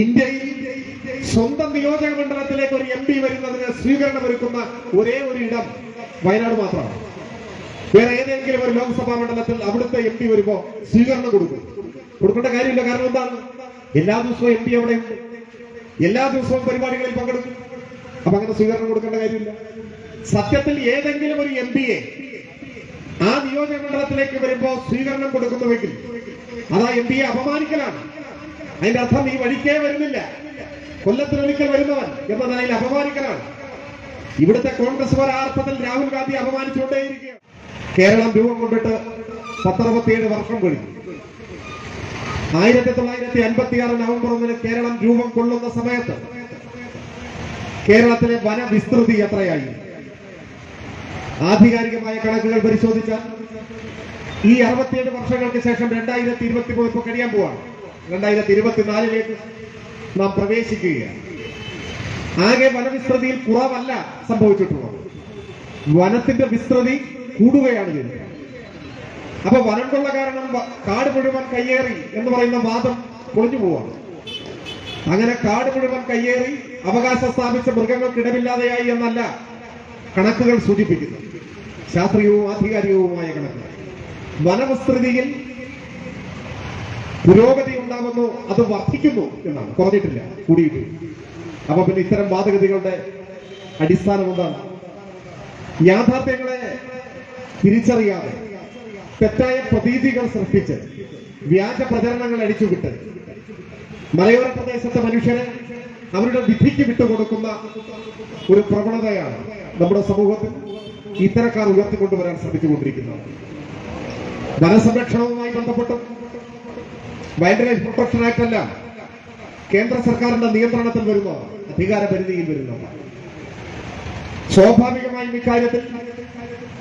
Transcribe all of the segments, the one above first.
ഇന്ത്യയിൽ സ്വന്തം നിയോജക മണ്ഡലത്തിലേക്ക് ഒരു എം പി വരുന്നതിന് സ്വീകരണം ഒരുക്കുന്ന ഒരേ ഒരു ഇടം വയനാട് മാത്രമാണ്. വേറെ ഏതെങ്കിലും ഒരു ലോക്സഭാ മണ്ഡലത്തിൽ അവിടുത്തെ എം പി വരുമ്പോ സ്വീകരണം കൊടുക്കും. കൊടുക്കേണ്ട കാര്യമില്ല. കാരണം എന്താണ്? എല്ലാ ദിവസവും എം പി അവിടെയുണ്ട്. എല്ലാ ദിവസവും പരിപാടികളിൽ പങ്കെടുക്കും. അപ്പൊ അങ്ങനെ സ്വീകരണം കൊടുക്കേണ്ട കാര്യമില്ല. സത്യത്തിൽ ഏതെങ്കിലും ഒരു എം പിയെ ആ നിയോജക മണ്ഡലത്തിലേക്ക് വരുമ്പോ സ്വീകരണം കൊടുക്കുന്നുവെങ്കിൽ അതാ എം പിയെ അപമാനിക്കലാണ്. അതിന്റെ അർത്ഥം ഈ വഴിക്കേ വരുന്നില്ല. കൊല്ലത്തിനൊരിക്കൽ വരുന്നവൻ എന്ന നിലയിൽ അപമാനിക്കലാണ്. ഇവിടുത്തെ കോൺഗ്രസ്സുകാർ ആ അർത്ഥത്തിൽ രാഹുൽ ഗാന്ധി അപമാനിച്ചുകൊണ്ടേയിരിക്കുകയാണ്. കേരളം രൂപം കൊണ്ടിട്ട് പത്തറുപത്തിയേഴ് വർഷം കഴിഞ്ഞു. ആയിരത്തി തൊള്ളായിരത്തി അൻപത്തി ആറ് നവംബർ ഒന്നിന് കേരളം രൂപം കൊള്ളുന്ന സമയത്ത് കേരളത്തിലെ വനവിസ്തൃതി എത്രയായി? ആധികാരികമായ കണക്കുകൾ പരിശോധിച്ചാൽ ഈ അറുപത്തിയേഴ് വർഷങ്ങൾക്ക് ശേഷം രണ്ടായിരത്തി ഇരുപത്തി മൂന്ന് ഇപ്പൊ കഴിയാൻ പോവാണ്. രണ്ടായിരത്തി ഇരുപത്തിനാലിലേക്ക് നാം പ്രവേശിക്കുകയാണ്. ആകെ വനവിസ്തൃതിയിൽ കുറവല്ല സംഭവിച്ചിട്ടുള്ളത്. വനത്തിന്റെ വിസ്തൃതി കൂടുകയാണ് ചെയ്യുന്നത്. അപ്പൊ വനം കൊള്ള കാരണം കാട് മുഴുവൻ കയ്യേറി എന്ന് പറയുന്ന വാദം പൊളിഞ്ഞു പോവാണ്. അങ്ങനെ കാട് മുഴുവൻ കയ്യേറി അവകാശം സ്ഥാപിച്ച മൃഗങ്ങൾക്ക് ഇടമില്ലാതെയായി എന്നല്ല കണക്കുകൾ സൂചിപ്പിക്കുന്നു ശാസ്ത്രീയവും ആധികാരികവുമായ കണക്കുകൾ. വനവിസ്തൃതിയിൽ പുരോഗതി ഉണ്ടാകുന്നു അത് വർദ്ധിക്കുന്നു എന്നാണ്. കുറഞ്ഞിട്ടില്ല കൂടിയിട്ട്. അപ്പൊ പിന്നെ ഇത്തരം വാദഗതികളുടെ അടിസ്ഥാനം എന്താണ്? യാഥാർത്ഥ്യങ്ങളെ തിരിച്ചറിയാതെ തെറ്റായ പ്രതീതികൾ സൃഷ്ടിച്ച് വ്യാജ പ്രചരണങ്ങൾ അടിച്ചുവിട്ട് മലയോര പ്രദേശത്തെ മനുഷ്യരെ അവരുടെ വിധിക്ക് വിട്ടുകൊടുക്കുന്ന ഒരു പ്രവണതയാണ് നമ്മുടെ സമൂഹത്തിൽ ഇത്തരക്കാർ ഉയർത്തിക്കൊണ്ടുവരാൻ ശ്രമിച്ചുകൊണ്ടിരിക്കുന്നത്. വനസംരക്ഷണവുമായി ബന്ധപ്പെട്ട് വൈൽഡ് ലൈഫ് പ്രൊട്ടക്ഷൻ ആക്ട് അല്ല കേന്ദ്ര സർക്കാരിന്റെ നിയന്ത്രണത്തിൽ വരുന്ന അധികാര പരിധിയിൽ വരുന്നോ. സ്വാഭാവികമായും ഇക്കാര്യത്തിൽ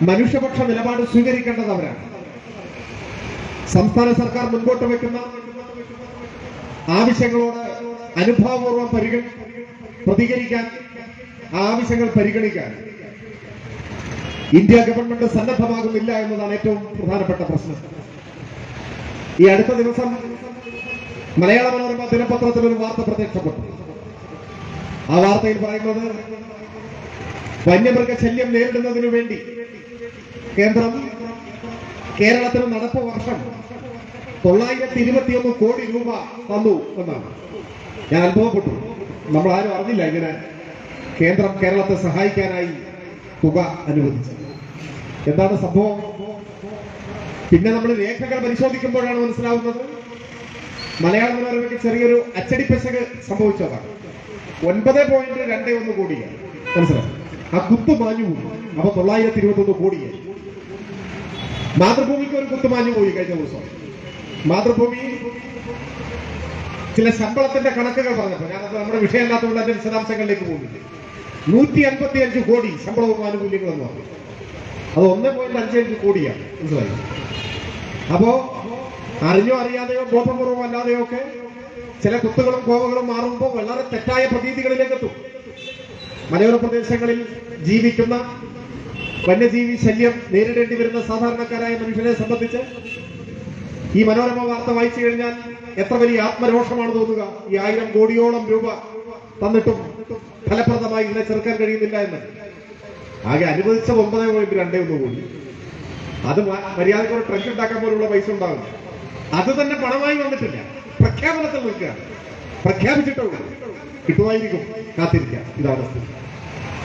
മനുഷ്യപക്ഷ നിലപാട് സ്വീകരിക്കേണ്ടത് അവരാണ്. സംസ്ഥാന സർക്കാർ മുൻപോട്ട് വെക്കുന്ന ആവശ്യങ്ങളോട് അനുഭവപൂർവം പരിഗണി പ്രതികരിക്കാൻ ആവശ്യങ്ങൾ പരിഗണിക്കാൻ ഇന്ത്യ ഗവൺമെന്റ് സന്നദ്ധമാകുന്നില്ല എന്നതാണ് ഏറ്റവും പ്രധാനപ്പെട്ട പ്രശ്നം. ഈ അടുത്ത ദിവസം മലയാള മനോരമ ദിനപത്രത്തിൽ ഒരു വാർത്ത പ്രത്യക്ഷപ്പെട്ടു. ആ വാർത്തയിൽ പറയുന്നത് വന്യമൃഗ ശല്യം നേരിടുന്നതിനു വേണ്ടി കേന്ദ്രം കേരളത്തിന് നടപ്പ് വർഷം തൊള്ളായിരത്തി ഇരുപത്തിയൊന്ന് കോടി രൂപ തന്നു എന്നാണ്. ഞാൻ അനുഭവപ്പെട്ടു. നമ്മൾ ആരും അറിഞ്ഞില്ല ഇങ്ങനെ കേന്ദ്രം കേരളത്തെ സഹായിക്കാനായി തുക അനുവദിച്ചു എന്താണ് സംഭവം? പിന്നെ നമ്മൾ രേഖകൾ പരിശോധിക്കുമ്പോഴാണ് മനസ്സിലാവുന്നത് മലയാള മനോരമയ്ക്ക് ചെറിയൊരു അച്ചടി പെശക് സംഭവിച്ചതാണ് ഒൻപത് പോയിന്റ് രണ്ട് ഒന്ന് കോടിയാണ് മനസ്സിലായി? ആ കുത്ത് മാഞ്ഞു പോയി. അപ്പൊ തൊള്ളായിരത്തി ഇരുപത്തൊന്ന് കോടിയായി മാതൃഭൂമിക്ക് ഒരു കുത്ത് മാഞ്ഞു പോയി കഴിഞ്ഞ ദിവസം. മാതൃഭൂമി ചില ശമ്പളത്തിന്റെ കണക്കുകൾ പറഞ്ഞപ്പോ ഞാനത് നമ്മുടെ വിഷയമല്ലാത്തതുകൊണ്ട് അതിന്റെ വിശദാംശങ്ങളിലേക്ക് പോകുന്നില്ല. നൂറ്റി അൻപത്തി അഞ്ച് കോടി ശമ്പളവും ആനുകൂല്യങ്ങളും പറഞ്ഞു. അത് ഒന്ന് പോയിന്റ് അഞ്ചഞ്ച് കോടിയാണ്. മനസ്സിലായി? അപ്പോ അറിഞ്ഞോ അറിയാതെയോ ബോധപൂർവം അല്ലാതെയോ ഒക്കെ ചില കുത്തുകളും കോവകളും മാറുമ്പോൾ വളരെ തെറ്റായ പ്രതീതികളിലേക്ക് എത്തും മലയോര പ്രദേശങ്ങളിൽ ജീവിക്കുന്ന വന്യജീവി ശല്യം നേരിടേണ്ടി വരുന്ന സാധാരണക്കാരായ മനുഷ്യരെ സംബന്ധിച്ച് ഈ മനോരമ വാർത്ത വായിച്ചു കഴിഞ്ഞാൽ എത്ര വലിയ ആത്മരോഷമാണ് തോന്നുക. ഈ ആയിരം കോടിയോളം രൂപ തന്നിട്ടും ഫലപ്രദമായി ഇതിനെ ചെറുക്കാൻ കഴിയുന്നില്ല എന്ന് ആകെ അനുവദിച്ച ഒമ്പതേ പോയിന്റ് രണ്ടേ ഒന്ന് കൂടി. അത് മര്യാദയ്ക്ക് ഒരു ട്രക്ക് ഉണ്ടാക്കാൻ പോലുള്ള പൈസ ഉണ്ടാകും അത് തന്നെ പണമായി വന്നിട്ടില്ല. പ്രഖ്യാപനത്തിൽ നിൽക്കുകയാണ്. പ്രഖ്യാപിച്ചിട്ടുള്ളൂ കിട്ടുമായിരിക്കും. കാത്തിരിക്കാം ഇതാണ്.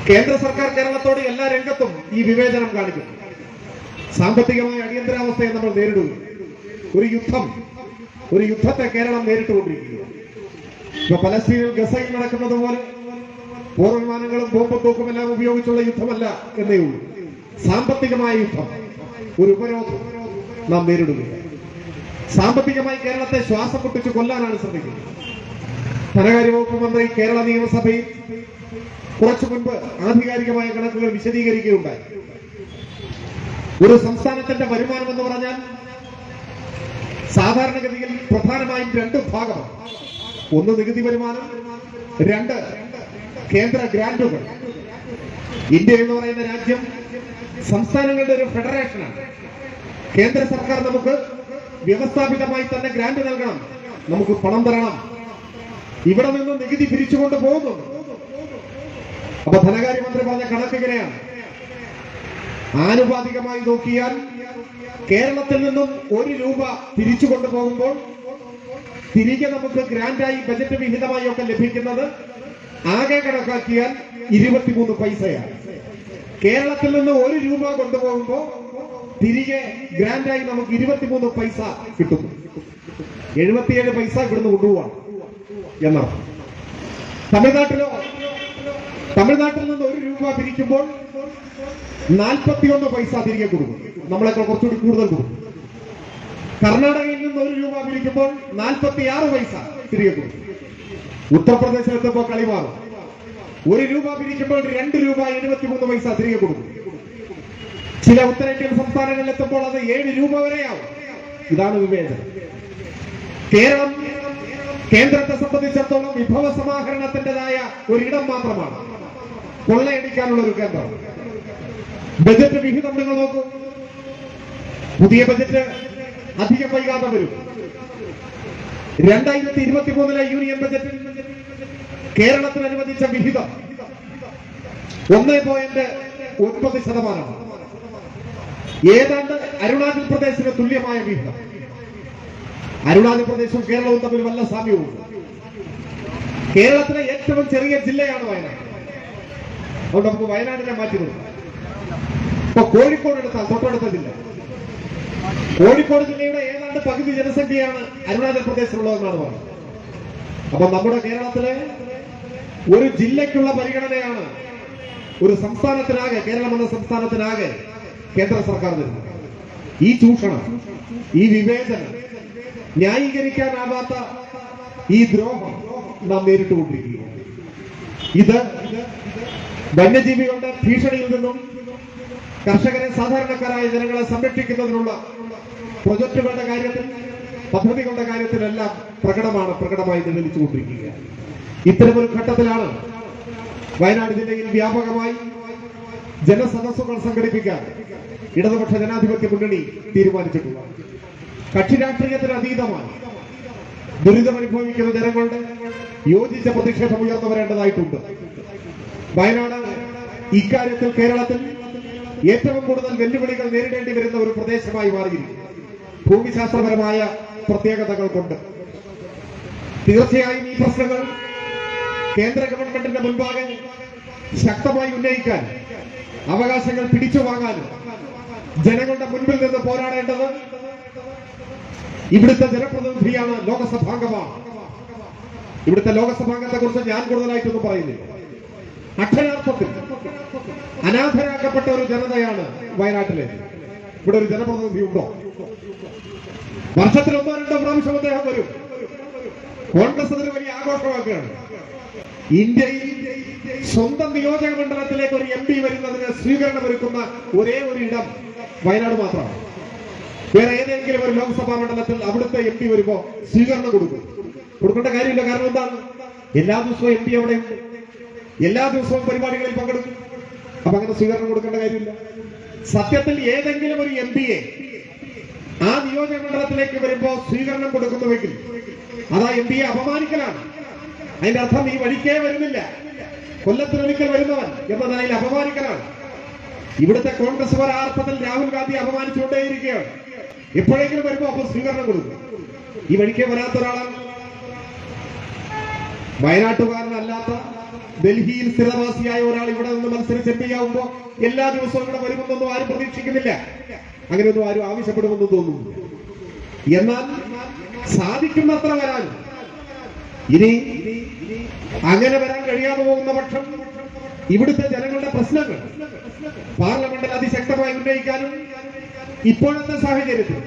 കേന്ദ്ര സർക്കാർ കേരളത്തോട് എല്ലാ രംഗത്തും ഈ വിവേചനം കാണിക്കുന്നു. സാമ്പത്തികമായ അടിയന്തരാവസ്ഥയെ നമ്മൾ നേരിടുക ഒരു യുദ്ധം ഒരു യുദ്ധത്തെ കേരളം നേരിട്ടുകൊണ്ടിരിക്കുകയാണ് ഇപ്പൊ പലസ്തീനിൽ ഗസയിൽ നടക്കുന്നത് പോലെ പോർവിമാനങ്ങളും ബോംബും തോക്കുമെല്ലാം ഉപയോഗിച്ചുള്ള യുദ്ധമല്ല എന്നേ ഉള്ളൂ. സാമ്പത്തികമായ യുദ്ധം ഒരു ഉപരോധം നാം നേരിടുകയാണ്. സാമ്പത്തികമായി കേരളത്തെ ശ്വാസം പൊട്ടിച്ച് കൊല്ലാനാണ് ശ്രമിക്കുന്നത്. ധനകാര്യ വകുപ്പ് മന്ത്രി കേരള നിയമസഭയിൽ കുറച്ചു മുൻപ് ആധികാരികമായ കണക്കുകൾ വിശദീകരിക്കുകയുണ്ടായി. ഒരു സംസ്ഥാനത്തിന്റെ വരുമാനം എന്ന് പറഞ്ഞാൽ സാധാരണഗതിയിൽ പ്രധാനമായും രണ്ട് ഭാഗമാണ്. ഒന്ന് നികുതി വരുമാനം രണ്ട് കേന്ദ്ര ഗ്രാന്റുകൾ. ഇന്ത്യ എന്ന് പറയുന്ന രാജ്യം സംസ്ഥാനങ്ങളുടെ ഒരു ഫെഡറേഷനാണ്. കേന്ദ്ര സർക്കാർ നമുക്ക് വ്യവസ്ഥാപിതമായി തന്നെ ഗ്രാന്റ് നൽകണം. നമുക്ക് പണം തരണം. ഇവിടെ നിന്ന് നികുതി പിരിച്ചുകൊണ്ട് പോകുന്നു. അപ്പൊ ധനകാര്യമന്ത്രി പറഞ്ഞ കണക്ക് ഇങ്ങനെയാണ്. ആനുപാതികമായി നോക്കിയാൽ കേരളത്തിൽ നിന്നും ഒരു രൂപ തിരിച്ചു കൊണ്ടുപോകുമ്പോൾ തിരികെ നമുക്ക് ഗ്രാൻഡായി ബജറ്റ് വിഹിതമായി ഒക്കെ ലഭിക്കുന്നത് ആകെ കണക്കാക്കിയാൽ ഇരുപത്തിമൂന്ന് പൈസയാണ്. കേരളത്തിൽ നിന്ന് ഒരു രൂപ കൊണ്ടുപോകുമ്പോൾ തിരികെ ഗ്രാൻഡായി നമുക്ക് ഇരുപത്തിമൂന്ന് പൈസ കിട്ടും. എഴുപത്തിയേഴ് പൈസ ഇവിടുന്ന് കൊണ്ടുപോവാണ് എന്നാണ് തമിഴ്നാട്ടിലോ തമിഴ്നാട്ടിൽ നിന്ന് ഒരു രൂപ പിരിക്കുമ്പോൾ നാൽപ്പത്തിയൊന്ന് പൈസ തിരികെ കൊടുക്കും. നമ്മളെക്കാൾ കുറച്ചുകൂടി കൂടുതൽ കൊടുക്കും. കർണാടകയിൽ നിന്ന് ഒരു രൂപ പിരിക്കുമ്പോൾ നാൽപ്പത്തിയാറ് പൈസ തിരികെ കൊടുക്കും. ഉത്തർപ്രദേശിലെത്തുമ്പോൾ കളി മാറും. ഒരു രൂപ പിരിക്കുമ്പോൾ രണ്ട് രൂപ എഴുപത്തിമൂന്ന് പൈസ തിരികെ കൊടുക്കും. ചില ഉത്തരേന്ത്യൻ സംസ്ഥാനങ്ങളിൽ എത്തുമ്പോൾ അത് ഏഴ് രൂപ വരെയാവും. ഇതാണ് വിവേചനം. കേരളം കേന്ദ്രത്തെ സംബന്ധിച്ചിടത്തോളം വിഭവ സമാഹരണത്തിന്റേതായ ഒരിടം മാത്രമാണ്. കൊള്ളയടിക്കാനുള്ള ഒരു കേന്ദ്രം. ബജറ്റ് വിഹിതം നിങ്ങൾ നോക്കൂ. പുതിയ ബജറ്റ് അധികം വൈകാതെ വരും. രണ്ടായിരത്തി ഇരുപത്തി മൂന്നിലെ യൂണിയൻ ബജറ്റിൽ കേരളത്തിന് അനുവദിച്ച വിഹിതം ഒന്ന് പോയിന്റ് ഒൻപത് ശതമാനമാണ്. ഏതാണ്ട് അരുണാചൽ പ്രദേശിന് തുല്യമായ വിഹിതം. അരുണാചൽ പ്രദേശവും കേരളവും തമ്മിൽ വല്ല സാമ്യവും കേരളത്തിലെ ഏറ്റവും ചെറിയ ജില്ലയാണ് വയനാട്. അതുകൊണ്ട് നമുക്ക് വയനാടിനെ മാറ്റി നിർത്താം. ഇപ്പൊ കോഴിക്കോട് എടുത്താൽ തൊട്ടടുത്ത ജില്ല. കോഴിക്കോട് ജില്ലയുടെ ഏതാണ്ട് പകുതി ജനസംഖ്യയാണ് അരുണാചൽ പ്രദേശിലുള്ളതെന്നാണ് പറയുന്നത്. അപ്പൊ നമ്മുടെ കേരളത്തിലെ ഒരു ജില്ലയ്ക്കുള്ള പരിഗണനയാണ് ഒരു സംസ്ഥാനത്തിനാകെ കേരളം എന്ന സംസ്ഥാനത്തിനാകെ കേന്ദ്ര സർക്കാർ തരുന്നത് ഈ ചൂഷണം ഈ വിവേചനം ന്യായീകരിക്കാനാവാത്ത ഈ ദ്രോഹം നാം നേരിട്ടുകൊണ്ടിരിക്കുകയാണ്. ഇത് വന്യജീവികളുടെ ഭീഷണിയിൽ നിന്നും കർഷകരെ സാധാരണക്കാരായ ജനങ്ങളെ സംരക്ഷിക്കുന്നതിനുള്ള പ്രൊജക്ടുകളുടെ കാര്യത്തിൽ പദ്ധതികളുടെ കാര്യത്തിലെല്ലാം പ്രകടമാണ് പ്രകടമായി നിലനിച്ചുകൊണ്ടിരിക്കുക ഇത്തരമൊരു ഘട്ടത്തിലാണ് വയനാട് ജില്ലയിൽ വ്യാപകമായി ജനസദസ്സുകൾ സംഘടിപ്പിക്കാൻ ഇടതുപക്ഷ ജനാധിപത്യ മുന്നണി തീരുമാനിച്ചിട്ടുള്ളത് കക്ഷി രാഷ്ട്രീയത്തിന് അതീതമായി ദുരിതമനുഭവിക്കുന്ന ജനങ്ങളുടെ യോജിച്ച പ്രതിഷേധം ഉയർന്നു വരേണ്ടതായിട്ടുണ്ട്. വയനാട് ഇക്കാര്യത്തിൽ കേരളത്തിൽ ഏറ്റവും കൂടുതൽ വെല്ലുവിളികൾ നേരിടേണ്ടി വരുന്ന ഒരു പ്രദേശമായി മാറിയിരിക്കുന്നു. ഭൂമിശാസ്ത്രപരമായ പ്രത്യേകതകൾ കൊണ്ട്. തീർച്ചയായും ഈ പ്രശ്നങ്ങൾ കേന്ദ്ര ഗവൺമെന്റിന്റെ മുൻപാകെ ശക്തമായി ഉന്നയിക്കാൻ അവകാശങ്ങൾ പിടിച്ചു വാങ്ങാനും ജനങ്ങളുടെ മുൻപിൽ നിന്ന് പോരാടേണ്ടത് ഇവിടുത്തെ ജനപ്രതിനിധിയാണ് ലോകസഭാംഗമാണ് ഇവിടുത്തെ ലോകസഭാംഗത്തെ കുറിച്ച് ഞാൻ കൂടുതലായിട്ടൊന്നും പറയുന്നില്ല. അക്ഷരാർത്ഥത്തിൽ അനാഥരാക്കപ്പെട്ട ഒരു ജനതയാണ് വയനാട്ടിലെ. ഇവിടെ ഒരു ജനപ്രതിനിധി ഉണ്ടോ? വർഷത്തിൽ ഒന്നോ രണ്ടോ പ്രാവശ്യം അദ്ദേഹം വരും. കോൺഗ്രസ് അതിന് വലിയ ആഘോഷമാക്കുകയാണ്. ഇന്ത്യയിൽ സ്വന്തം നിയോജക മണ്ഡലത്തിലേക്ക് ഒരു എം പി വരുന്നതിന് സ്വീകരണം ഒരുക്കുന്ന ഒരേ ഒരു ഇടം വയനാട് മാത്രമാണ്. വേറെ ഏതെങ്കിലും ഒരു ലോക്സഭാ മണ്ഡലത്തിൽ അവിടുത്തെ എം പി വരുമ്പോ സ്വീകരണം കൊടുക്കും. കൊടുക്കേണ്ട കാര്യമില്ല. കാരണം എന്താണ്? എല്ലാ ദിവസവും എം പി അവിടെ എല്ലാ ദിവസവും പരിപാടികളിൽ പങ്കെടുക്കും. അപ്പൊ അങ്ങനെ സ്വീകരണം കൊടുക്കേണ്ട കാര്യമില്ല. സത്യത്തിൽ ഏതെങ്കിലും ഒരു എം പിയെ ആ നിയോജക മണ്ഡലത്തിലേക്ക് വരുമ്പോ സ്വീകരണം കൊടുക്കുന്നുവെങ്കിൽ അതാ എം പിയെ അപമാനിക്കലാണ്. അതിന്റെ അർത്ഥം ഈ വഴിക്കേ വരുന്നില്ല. കൊല്ലത്തിനൊരിക്കൽ വരുന്നവൻ എന്ന നിലയിൽ അപമാനിക്കലാണ്. ഇവിടുത്തെ കോൺഗ്രസ് ആ അർത്ഥത്തിൽ രാഹുൽ ഗാന്ധി അപമാനിച്ചുകൊണ്ടേയിരിക്കുകയാണ്. എപ്പോഴെങ്കിലും വരുമ്പോ അപ്പൊ സ്വീകരണം കൊടുക്കും. ഈ വഴിക്കേ വരാത്ത ഒരാളാണ് വയനാട്ടുകാരനല്ലാത്ത ഡൽഹിയിൽ സ്ഥിരവാസിയായ ഒരാൾ ഇവിടെ നിന്ന് മത്സരിച്ച് എം എല്ലാ ദിവസവും ഇവിടെ വരുമെന്നൊന്നും ആരും പ്രതീക്ഷിക്കുന്നില്ല. അങ്ങനെയൊന്നും ആരും ആവശ്യപ്പെടുമെന്ന് തോന്നുന്നു എന്നാൽ സാധിക്കുന്നത്ര വരാൻ ഇനി അങ്ങനെ വരാൻ കഴിയാതെ പോകുന്ന പക്ഷം ഇവിടുത്തെ ജനങ്ങളുടെ പ്രശ്നങ്ങൾ പാർലമെന്റിൽ അതിശക്തമായി ഉന്നയിക്കാനും ഇപ്പോഴത്തെ സാഹചര്യത്തിൽ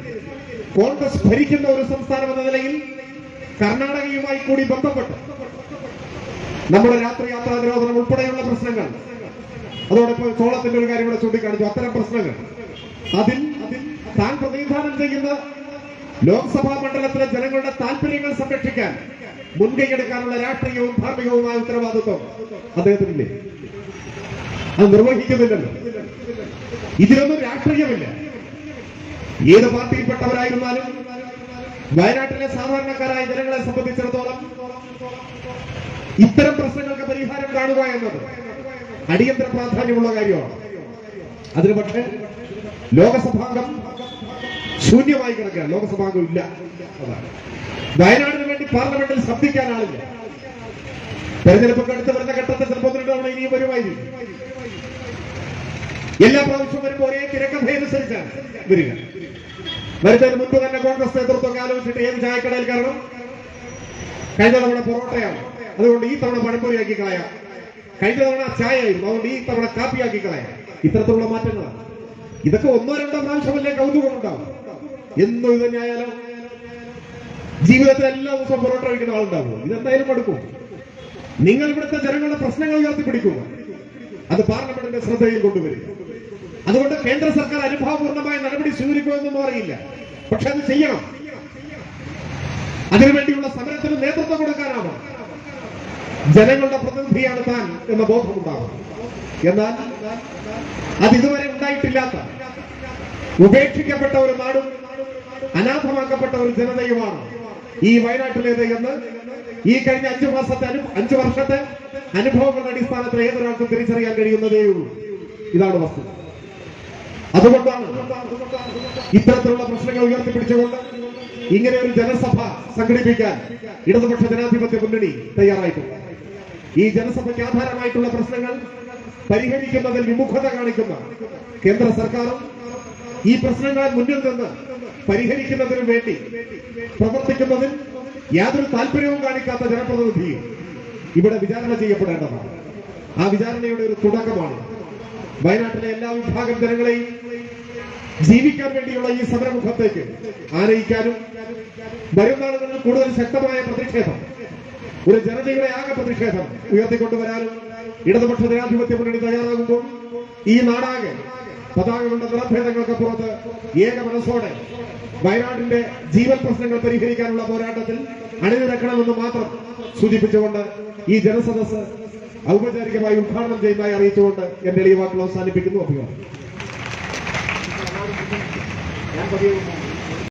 കോൺഗ്രസ് ഭരിക്കുന്ന ഒരു സംസ്ഥാനം എന്ന നിലയിൽ കർണാടകയുമായി കൂടി ബന്ധപ്പെട്ട് നമ്മുടെ രാത്രി യാത്രാ നിരോധനം ഉൾപ്പെടെയുള്ള പ്രശ്നങ്ങൾ. അതോടൊപ്പം ചോളത്തിന്റെ ഒരു കാര്യം ഇവിടെ ചൂണ്ടിക്കാണിച്ചു. അത്തരം പ്രശ്നങ്ങൾ അതിൽ താൻ പ്രതിനിധാനം ചെയ്യുന്ന ലോക്സഭാ മണ്ഡലത്തിലെ ജനങ്ങളുടെ താല്പര്യങ്ങൾ സംരക്ഷിക്കാൻ മുൻകൈയെടുക്കാനുള്ള രാഷ്ട്രീയവും ധാർമ്മികവുമായ ഉത്തരവാദിത്വം അദ്ദേഹത്തിനില്ലേ? അത് നിർവഹിക്കുന്നില്ലല്ലോ. ഇതിലൊന്നും രാഷ്ട്രീയമില്ല. ഏത് പാർട്ടിയിൽപ്പെട്ടവരായിരുന്നാലും വയനാട്ടിലെ സാധാരണക്കാരായ ജനങ്ങളെ സംബന്ധിച്ചിടത്തോളം ഇത്തരം പ്രശ്നങ്ങൾക്ക് പരിഹാരം കാണുക എന്നത് അടിയന്തര പ്രാധാന്യമുള്ള കാര്യമാണ്. അതിന് പക്ഷേ ലോകസഭാംഗം ശൂന്യമായി കിടക്കുക ലോകസഭാംഗം ഇല്ല. അതാണ്. വയനാടിന് വേണ്ടി പാർലമെന്റിൽ ശബ്ദിക്കാൻ ആളില്ല. തെരഞ്ഞെടുപ്പൊക്കെ അടുത്ത് വരുന്ന ഘട്ടത്തിൽ ചിലപ്പോൾ തവണ ഇനിയും വരുമായിരിക്കും. എല്ലാ പ്രാവശ്യവും വരുമ്പോൾ ഒരേ തിരക്കഥയനുസരിച്ചാണ് വരിക. വരുന്നതിന് മുൻപ് തന്നെ കോൺഗ്രസ് നേതൃത്വം ആലോചിച്ചിട്ട് ഏത് ചായക്കടയിൽ കാരണം കഴിഞ്ഞ തവണ പൊറോട്ടയാണ്. അതുകൊണ്ട് ഈ തവണ പഴംപൊരിയാക്കി കളയാം. കഴിഞ്ഞ തവണ ചായയായിരുന്നു. അതുകൊണ്ട് ഈ തവണ കാപ്പിയാക്കി കളയാം. ഇത്തരത്തിലുള്ള മാറ്റങ്ങളാണ്. ഇതൊക്കെ ഒന്നോ രണ്ടോ പ്രാവശ്യമല്ലേ കൗതുകം ഉണ്ടാവും എന്നും ഇത് തന്നെയായാലോ ജീവിതത്തിൽ എല്ലാ ദിവസവും പൊറോട്ട കഴിക്കുന്ന ആളുണ്ടാവും ഇതെന്തായാലും മടുക്കും. നിങ്ങൾ ഇവിടുത്തെ ജനങ്ങളുടെ പ്രശ്നങ്ങൾ ഉയർത്തിപ്പിടിക്കുക അത് പാർലമെന്റിന്റെ ശ്രദ്ധയിൽ കൊണ്ടുവരിക അതുകൊണ്ട് കേന്ദ്ര സർക്കാർ അനുഭാവപൂർണമായ നടപടി സ്വീകരിക്കുമെന്നൊന്നും അറിയില്ല. പക്ഷെ അത് ചെയ്യണം. അതിനുവേണ്ടിയുള്ള സമരത്തിന് നേതൃത്വം കൊടുക്കാനാവണം ജനങ്ങളുടെ പ്രതിനിധിയാണ് താൻ എന്ന ബോധമുണ്ടാകും എന്നാൽ അത് ഇതുവരെ ഉണ്ടായിട്ടില്ലാത്ത ഉപേക്ഷിക്കപ്പെട്ട ഒരു നാടും അനാഥമാക്കപ്പെട്ട ഒരു ജനതയുമാണ് ഈ വയനാട്ടിലേത് എന്ന് ഈ കഴിഞ്ഞ അഞ്ചു മാസത്തെ അഞ്ചു വർഷത്തെ അനുഭവങ്ങളുടെ അടിസ്ഥാനത്തിൽ ഏതൊരാൾക്കും തിരിച്ചറിയാൻ കഴിയുന്നതേ ഉള്ളൂ. ഇതാണ് വസ്തുത അതുകൊണ്ടാണ് ഇത്തരത്തിലുള്ള പ്രശ്നങ്ങൾ ഉയർത്തിപ്പിടിച്ചുകൊണ്ട് ഇങ്ങനെ ഒരു ജനസഭ സംഘടിപ്പിക്കാൻ ഇടതുപക്ഷ ജനാധിപത്യ മുന്നണി തയ്യാറായിട്ടുണ്ട്. ഈ ജനസഭയ്ക്ക് ആധാരമായിട്ടുള്ള പ്രശ്നങ്ങൾ പരിഹരിക്കുന്നതിൽ വിമുഖത കാണിക്കുന്ന കേന്ദ്ര സർക്കാരും ഈ പ്രശ്നങ്ങളെ മുന്നിൽ നിന്ന് പരിഹരിക്കുന്നതിനു വേണ്ടി പ്രവർത്തിക്കുന്നതിൽ യാതൊരു താല്പര്യവും കാണിക്കാത്ത ജനപ്രതിനിധിയും ഇവിടെ വിചാരണ ചെയ്യപ്പെടേണ്ടതാണ്. ആ വിചാരണയുടെ ഒരു തുടക്കമാണ്. വയനാട്ടിലെ എല്ലാ വിഭാഗം ജനങ്ങളെയും ജീവിക്കാൻ വേണ്ടിയുള്ള ഈ സമരമുഖത്തേക്ക് ആനയിക്കാനും വരും നാളുകളിൽ കൂടുതൽ ശക്തമായ പ്രതിഷേധം ഒരു ജനതയുടെ ആകെ പ്രതിഷേധം ഉയർത്തിക്കൊണ്ടുവരാനും ഇടതുപക്ഷ ജനാധിപത്യ മുന്നണി തയ്യാറാകുമ്പോൾ ഈ നാടാകെ പതാകകളുടെ നിറഭേദങ്ങൾക്ക് പുറത്ത് ഏക മനസ്സോടെ വയനാടിന്റെ ജീവൻ പ്രശ്നങ്ങൾ പരിഹരിക്കാനുള്ള പോരാട്ടത്തിൽ അണിനിരക്കണമെന്ന് മാത്രം സൂചിപ്പിച്ചുകൊണ്ട് ഈ ജനസദസ് ഔപചാരികമായി ഉദ്ഘാടനം ചെയ്യുന്നതായി അറിയിച്ചുകൊണ്ട് എന്റെ എളിയ വാക്കുകൾ അവസാനിപ്പിക്കുന്നു. അഭിവാദം